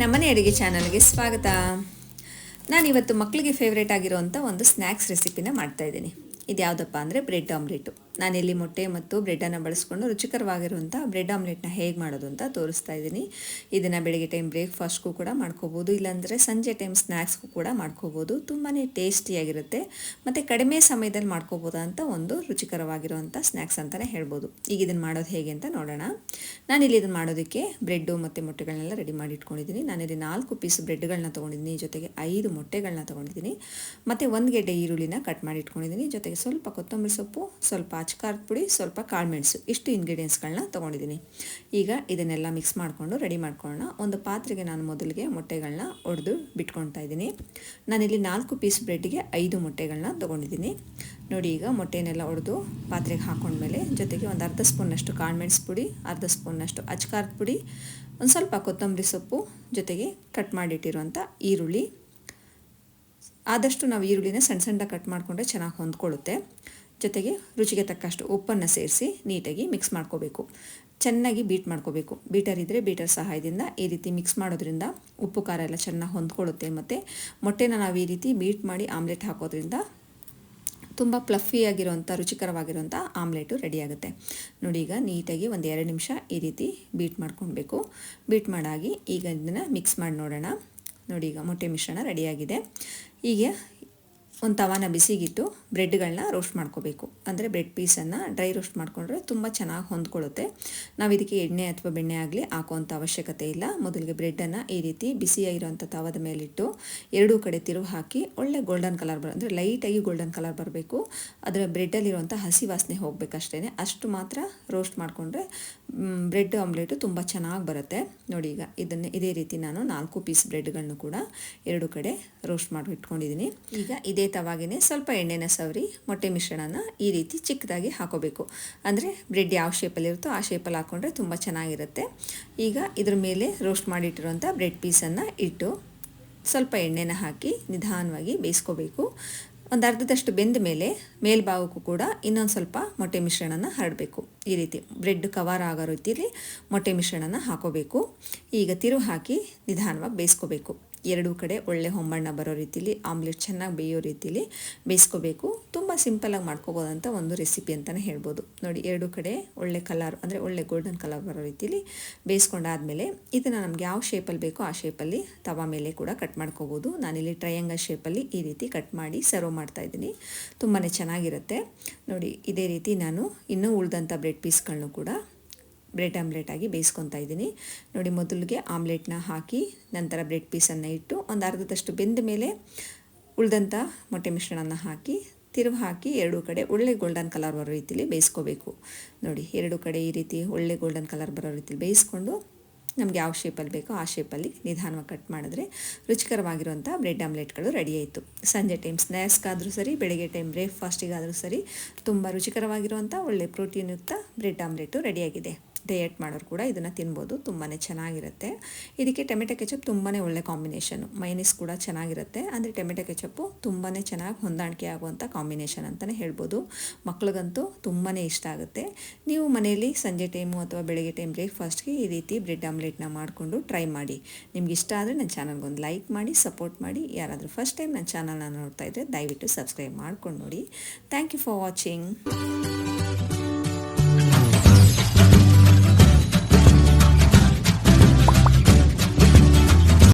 ನಮ್ಮನೆ ಅಡುಗೆ ಚಾನಲ್ಗೆ ಸ್ವಾಗತ. ನಾನು ಇವತ್ತು ಮಕ್ಕಳಿಗೆ ಫೇವ್ರೇಟ್ ಆಗಿರುವಂಥ ಒಂದು ಸ್ನ್ಯಾಕ್ಸ್ ರೆಸಿಪಿನ ಮಾಡ್ತಾಯಿದ್ದೀನಿ ಇದು ಯಾವುದಪ್ಪ ಅಂದರೆ ಬ್ರೆಡ್ ಆಮ್ಲೆಟು ನಾನಿಲ್ಲಿ ಮೊಟ್ಟೆ ಮತ್ತು ಬ್ರೆಡ್ಡನ್ನು ಬಳಸ್ಕೊಂಡು ರುಚಿಕರವಾಗಿರುವಂಥ ಬ್ರೆಡ್ ಆಮ್ಲೆಟ್ನ ಹೇಗೆ ಮಾಡೋದು ಅಂತ ತೋರಿಸ್ತಾ ಇದ್ದೀನಿ. ಇದನ್ನು ಬೆಳಗ್ಗೆ ಟೈಮ್ ಬ್ರೇಕ್ಫಾಸ್ಟ್ಗೂ ಕೂಡ ಮಾಡ್ಕೋಬೋದು, ಇಲ್ಲಾಂದರೆ ಸಂಜೆ ಟೈಮ್ ಸ್ನ್ಯಾಕ್ಸ್ಗೂ ಕೂಡ ಮಾಡ್ಕೋಬೋದು. ತುಂಬಾ ಟೇಸ್ಟಿಯಾಗಿರುತ್ತೆ. ಮತ್ತು ಕಡಿಮೆ ಸಮಯದಲ್ಲಿ ಮಾಡ್ಕೋಬೋದಂಥ ಒಂದು ರುಚಿಕರವಾಗಿರುವಂಥ ಸ್ನ್ಯಾಕ್ಸ್ ಅಂತಲೇ ಹೇಳ್ಬೋದು. ಈಗ ಇದನ್ನು ಮಾಡೋದು ಹೇಗೆ ಅಂತ ನೋಡೋಣ. ನಾನಿಲ್ಲಿ ಇದನ್ನು ಮಾಡೋದಕ್ಕೆ ಬ್ರೆಡ್ಡು ಮತ್ತು ಮೊಟ್ಟೆಗಳನ್ನೆಲ್ಲ ರೆಡಿ ಮಾಡಿ ಇಟ್ಕೊಂಡಿದ್ದೀನಿ. ನಾನಿಲ್ಲಿ ನಾಲ್ಕು ಪೀಸ್ ಬ್ರೆಡ್ಗಳನ್ನ ತೊಗೊಂಡಿದ್ದೀನಿ. ಜೊತೆಗೆ ಐದು ಮೊಟ್ಟೆಗಳನ್ನ ತೊಗೊಂಡಿದ್ದೀನಿ. ಮತ್ತು ಒಂದು ಗೆಡ್ಡೆ ಈರುಳ್ಳಿನ ಕಟ್ ಮಾಡಿ ಇಟ್ಕೊಂಡಿದ್ದೀನಿ. ಜೊತೆಗೆ ಸ್ವಲ್ಪ ಕೊತ್ತಂಬರಿ ಸೊಪ್ಪು, ಸ್ವಲ್ಪ ಅಚ್ಕಾರದ ಪುಡಿ, ಸ್ವಲ್ಪ ಕಾಳುಮೆಣಸು ಇಷ್ಟು ಇಂಗ್ರೀಡಿಯೆಂಟ್ಸ್ಗಳನ್ನ ತೊಗೊಂಡಿದ್ದೀನಿ ಈಗ ಇದನ್ನೆಲ್ಲ ಮಿಕ್ಸ್ ಮಾಡಿಕೊಂಡು ರೆಡಿ ಮಾಡ್ಕೊಳ್ಳೋಣ. ಒಂದು ಪಾತ್ರೆಗೆ ನಾನು ಮೊದಲಿಗೆ ಮೊಟ್ಟೆಗಳನ್ನ ಒಡೆದು ಬಿಟ್ಕೊಳ್ತಾ ಇದ್ದೀನಿ. ನಾನಿಲ್ಲಿ ನಾಲ್ಕು ಪೀಸ್ ಬ್ರೆಡ್ಗೆ ಐದು ಮೊಟ್ಟೆಗಳನ್ನ ತೊಗೊಂಡಿದ್ದೀನಿ ನೋಡಿ, ಈಗ ಮೊಟ್ಟೆನೆಲ್ಲ ಒಡೆದು ಪಾತ್ರೆಗೆ ಹಾಕೊಂಡ್ಮೇಲೆ ಜೊತೆಗೆ ಒಂದು ಅರ್ಧ ಸ್ಪೂನ್ನಷ್ಟು ಕಾಳುಮೆಣಸು ಪುಡಿ, ಅರ್ಧ ಸ್ಪೂನ್ನಷ್ಟು ಅಚ್ಕಾರದ ಪುಡಿ, ಒಂದು ಸ್ವಲ್ಪ ಕೊತ್ತಂಬರಿ ಸೊಪ್ಪು, ಜೊತೆಗೆ ಕಟ್ ಮಾಡಿಟ್ಟಿರುವಂಥ ಈರುಳ್ಳಿ. ಆದಷ್ಟು ನಾವು ಈರುಳ್ಳಿನ ಸಣ್ಣ ಸಣ್ಣ ಕಟ್ ಮಾಡಿಕೊಂಡ್ರೆ ಚೆನ್ನಾಗಿ ಹೊಂದ್ಕೊಳ್ಳುತ್ತೆ. ಜೊತೆಗೆ ರುಚಿಗೆ ತಕ್ಕಷ್ಟು ಉಪ್ಪನ್ನು ಸೇರಿಸಿ ನೀಟಾಗಿ ಮಿಕ್ಸ್ ಮಾಡ್ಕೋಬೇಕು. ಚೆನ್ನಾಗಿ ಬೀಟ್ ಮಾಡ್ಕೋಬೇಕು. ಬೀಟರ್ ಇದ್ದರೆ ಬೀಟರ್ ಸಹಾಯದಿಂದ ಈ ರೀತಿ ಮಿಕ್ಸ್ ಮಾಡೋದ್ರಿಂದ ಉಪ್ಪು ಖಾರ ಎಲ್ಲ ಚೆನ್ನಾಗಿ ಹೊಂದ್ಕೊಳ್ಳುತ್ತೆ ಮತ್ತು ಮೊಟ್ಟೆನ ನಾವು ಈ ರೀತಿ ಬೀಟ್ ಮಾಡಿ ಆಮ್ಲೆಟ್ ಹಾಕೋದ್ರಿಂದ ತುಂಬ ಪ್ಲಫಿಯಾಗಿರುವಂಥ ರುಚಿಕರವಾಗಿರುವಂಥ ಆಮ್ಲೆಟು ರೆಡಿಯಾಗುತ್ತೆ ನೋಡಿ ಈಗ ನೀಟಾಗಿ ಒಂದು ಎರಡು ನಿಮಿಷ ಈ ರೀತಿ ಬೀಟ್ ಮಾಡ್ಕೊಳ್ಬೇಕು. ಬೀಟ್ ಮಾಡಾಗಿ ಈಗ ಇದನ್ನು ಮಿಕ್ಸ್ ಮಾಡಿ ನೋಡೋಣ. ನೋಡಿ ಈಗ ಮೊಟ್ಟೆ ಮಿಶ್ರಣ ರೆಡಿಯಾಗಿದೆ ಹೀಗೆ ಒಂದು ತವಾನ ಬಿಸಿಗಿಟ್ಟು ಬ್ರೆಡ್ಗಳನ್ನ ರೋಸ್ಟ್ ಮಾಡ್ಕೋಬೇಕು. ಅಂದರೆ ಬ್ರೆಡ್ ಪೀಸನ್ನು ಡ್ರೈ ರೋಸ್ಟ್ ಮಾಡಿಕೊಂಡ್ರೆ ತುಂಬ ಚೆನ್ನಾಗಿ ಹೊಂದ್ಕೊಳ್ಳುತ್ತೆ. ನಾವು ಇದಕ್ಕೆ ಎಣ್ಣೆ ಅಥವಾ ಬೆಣ್ಣೆ ಆಗಲಿ ಹಾಕುವಂಥ ಅವಶ್ಯಕತೆ ಇಲ್ಲ. ಮೊದಲಿಗೆ ಬ್ರೆಡ್ಡನ್ನು ಈ ರೀತಿ ಬಿಸಿಯಾಗಿರುವಂಥ ತವದ ಮೇಲಿಟ್ಟು ಎರಡೂ ಕಡೆ ತಿರುವು ಹಾಕಿ ಒಳ್ಳೆ ಗೋಲ್ಡನ್ ಕಲರ್ ಬರ, ಅಂದರೆ ಲೈಟಾಗಿ ಗೋಲ್ಡನ್ ಕಲರ್ ಬರಬೇಕು. ಅದರ ಬ್ರೆಡ್ಡಲ್ಲಿರುವಂಥ ಹಸಿ ವಾಸನೆ ಹೋಗಬೇಕಷ್ಟೇ ಅಷ್ಟು ಮಾತ್ರ ರೋಸ್ಟ್ ಮಾಡಿಕೊಂಡ್ರೆ ಬ್ರೆಡ್ ಆಮ್ಲೆಟು ತುಂಬ ಚೆನ್ನಾಗಿ ಬರುತ್ತೆ. ನೋಡಿ ಈಗ ಇದನ್ನು, ಇದೇ ರೀತಿ ನಾನು ನಾಲ್ಕು ಪೀಸ್ ಬ್ರೆಡ್ಗಳನ್ನು ಕೂಡ ಎರಡು ಕಡೆ ರೋಸ್ಟ್ ಮಾಡಿ ಇಟ್ಕೊಂಡಿದ್ದೀನಿ ಈಗ ಇದೇ ತವಾಗೇ ಸ್ವಲ್ಪ ಎಣ್ಣೆನ ಸವರಿ, ಮೊಟ್ಟೆ ಮಿಶ್ರಣನ ಈ ರೀತಿ ಚಿಕ್ಕದಾಗಿ ಹಾಕೋಬೇಕು. ಅಂದರೆ ಬ್ರೆಡ್ ಯಾವ ಶೇಪಲ್ಲಿರುತ್ತೋ ಆ ಶೇಪಲ್ಲಿ ಹಾಕ್ಕೊಂಡ್ರೆ ತುಂಬ ಚೆನ್ನಾಗಿರುತ್ತೆ. ಈಗ ಇದ್ರ ಮೇಲೆ ರೋಸ್ಟ್ ಮಾಡಿಟ್ಟಿರುವಂಥ ಬ್ರೆಡ್ ಪೀಸನ್ನು ಇಟ್ಟು ಸ್ವಲ್ಪ ಎಣ್ಣೆನ ಹಾಕಿ ನಿಧಾನವಾಗಿ ಬೇಯಿಸ್ಕೋಬೇಕು. ಒಂದು ಅರ್ಧದಷ್ಟು ಬೆಂದ ಮೇಲೆ ಮೇಲ್ಭಾಗಕ್ಕೂ ಕೂಡ ಇನ್ನೊಂದು ಸ್ವಲ್ಪ ಮೊಟ್ಟೆ ಮಿಶ್ರಣನ ಹರಡಬೇಕು. ಈ ರೀತಿ ಬ್ರೆಡ್ ಕವರ್ ಆಗೋ ರೀತಿಯಲ್ಲಿ ಮೊಟ್ಟೆ ಮಿಶ್ರಣನ ಹಾಕೋಬೇಕು. ಈಗ ತಿರು ಹಾಕಿ ನಿಧಾನವಾಗಿ ಬೇಯಿಸ್ಕೋಬೇಕು. ಎರಡೂ ಕಡೆ ಒಳ್ಳೆ ಹೊಂಬಣ್ಣ ಬರೋ ರೀತಿಲಿ, ಆಮ್ಲೆಟ್ ಚೆನ್ನಾಗಿ ಬೇಯೋ ರೀತಿಲಿ ಬೇಯಿಸ್ಕೋಬೇಕು. ತುಂಬ ಸಿಂಪಲಾಗಿ ಮಾಡ್ಕೋಬೋದಂತ ಒಂದು ರೆಸಿಪಿ ಅಂತಲೇ ಹೇಳ್ಬೋದು. ನೋಡಿ, ಎರಡೂ ಕಡೆ ಒಳ್ಳೆ ಕಲರ್, ಅಂದರೆ ಒಳ್ಳೆ ಗೋಲ್ಡನ್ ಕಲರ್ ಬರೋ ರೀತಿಲಿ ಬೇಯಿಸ್ಕೊಂಡಾದಮೇಲೆ ಇದನ್ನು ನಮ್ಗೆ ಯಾವ ಶೇಪಲ್ಲಿ ಬೇಕೋ ಆ ಶೇಪಲ್ಲಿ ತವಾ ಮೇಲೆ ಕೂಡ ಕಟ್ ಮಾಡ್ಕೋಬೋದು. ನಾನಿಲ್ಲಿ ಟ್ರಯಾಂಗಲ್ ಶೇಪಲ್ಲಿ ಈ ರೀತಿ ಕಟ್ ಮಾಡಿ ಸರ್ವ್ ಮಾಡ್ತಾಯಿದ್ದೀನಿ ತುಂಬಾ ಚೆನ್ನಾಗಿರುತ್ತೆ. ನೋಡಿ, ಇದೇ ರೀತಿ ನಾನು ಇನ್ನೂ ಉಳಿದಂಥ ಬ್ರೆಡ್ ಪೀಸ್ಗಳನ್ನು ಕೂಡ ಬ್ರೆಡ್ ಆಮ್ಲೆಟ್ ಆಗಿ ಬೇಯಿಸ್ಕೊತಾ ಇದ್ದೀನಿ. ನೋಡಿ, ಮೊದಲಿಗೆ ಆಮ್ಲೆಟ್ನ ಹಾಕಿ, ನಂತರ ಬ್ರೆಡ್ ಪೀಸನ್ನು ಇಟ್ಟು ಒಂದು ಅರ್ಧದಷ್ಟು ಬೆಂದ ಮೇಲೆ ಉಳಿದಂಥ ಮೊಟ್ಟೆ ಮಿಶ್ರಣನ ಹಾಕಿ, ತಿರುವು ಹಾಕಿ ಎರಡೂ ಕಡೆ ಒಳ್ಳೆ ಗೋಲ್ಡನ್ ಕಲರ್ ಬರೋ ರೀತಿಲಿ ಬೇಯಿಸ್ಕೋಬೇಕು. ನೋಡಿ, ಎರಡು ಕಡೆ ಈ ರೀತಿ ಒಳ್ಳೆ ಗೋಲ್ಡನ್ ಕಲರ್ ಬರೋ ರೀತಿಲಿ ಬೇಯಿಸ್ಕೊಂಡು ನಮಗೆ ಯಾವ ಶೇಪಲ್ಲಿ ಬೇಕೋ ಆ ಶೇಪಲ್ಲಿ ನಿಧಾನವಾಗಿ ಕಟ್ ಮಾಡಿದ್ರೆ ರುಚಿಕರವಾಗಿರುವಂಥ ಬ್ರೆಡ್ ಆಮ್ಲೆಟ್ಗಳು ರೆಡಿ ಆಯಿತು. ಸಂಜೆ ಟೈಮ್ ಸ್ನ್ಯಾಕ್ಸ್ಗಾದರೂ ಸರಿ, ಬೆಳಗ್ಗೆ ಟೈಮ್ ಬ್ರೇಕ್ಫಾಸ್ಟಿಗಾದರೂ ಸರಿ, ತುಂಬ ರುಚಿಕರವಾಗಿರುವಂಥ ಒಳ್ಳೆ ಪ್ರೋಟೀನ್ಯುಕ್ತ ಬ್ರೆಡ್ ಆಮ್ಲೆಟು ರೆಡಿಯಾಗಿದೆ ಡಯಟ್ ಮಾಡೋರು ಕೂಡ ಇದನ್ನು ತಿನ್ಬೋದು ತುಂಬಾ ಚೆನ್ನಾಗಿರುತ್ತೆ. ಇದಕ್ಕೆ ಟೊಮೆಟೊ ಕೆಚಪ್ ತುಂಬಾ ಒಳ್ಳೆ ಕಾಂಬಿನೇಷನು. ಮೈನಿಸ್ ಕೂಡ ಚೆನ್ನಾಗಿರುತ್ತೆ. ಅಂದರೆ ಟೊಮೆಟೊ ಕೆಚಪ್ಪು ತುಂಬಾ ಚೆನ್ನಾಗಿ ಹೊಂದಾಣಿಕೆ ಆಗುವಂಥ ಕಾಂಬಿನೇಷನ್ ಅಂತಲೇ ಹೇಳ್ಬೋದು. ಮಕ್ಳಿಗಂತೂ ತುಂಬಾ ಇಷ್ಟ ಆಗುತ್ತೆ. ನೀವು ಮನೆಯಲ್ಲಿ ಸಂಜೆ ಟೈಮು ಅಥವಾ ಬೆಳಗ್ಗೆ ಟೈಮ್ ಬ್ರೇಕ್ಫಾಸ್ಟ್ಗೆ ಈ ರೀತಿ ಬ್ರೆಡ್ ಆಮ್ಲೆಟ್ನ ಮಾಡಿಕೊಂಡು ಟ್ರೈ ಮಾಡಿ. ನಿಮ್ಗೆ ಇಷ್ಟ ಆದರೆ ನನ್ನ ಚಾನಲ್ಗೊಂದು ಲೈಕ್ ಮಾಡಿ ಸಪೋರ್ಟ್ ಮಾಡಿ. ಯಾರಾದರೂ ಫಸ್ಟ್ ಟೈಮ್ ನನ್ನ ಚಾನಲ್ನ ನೋಡ್ತಾ ಇದ್ದರೆ ದಯವಿಟ್ಟು ಸಬ್ಸ್ಕ್ರೈಬ್ ಮಾಡ್ಕೊಂಡು ನೋಡಿ. Thank you for watching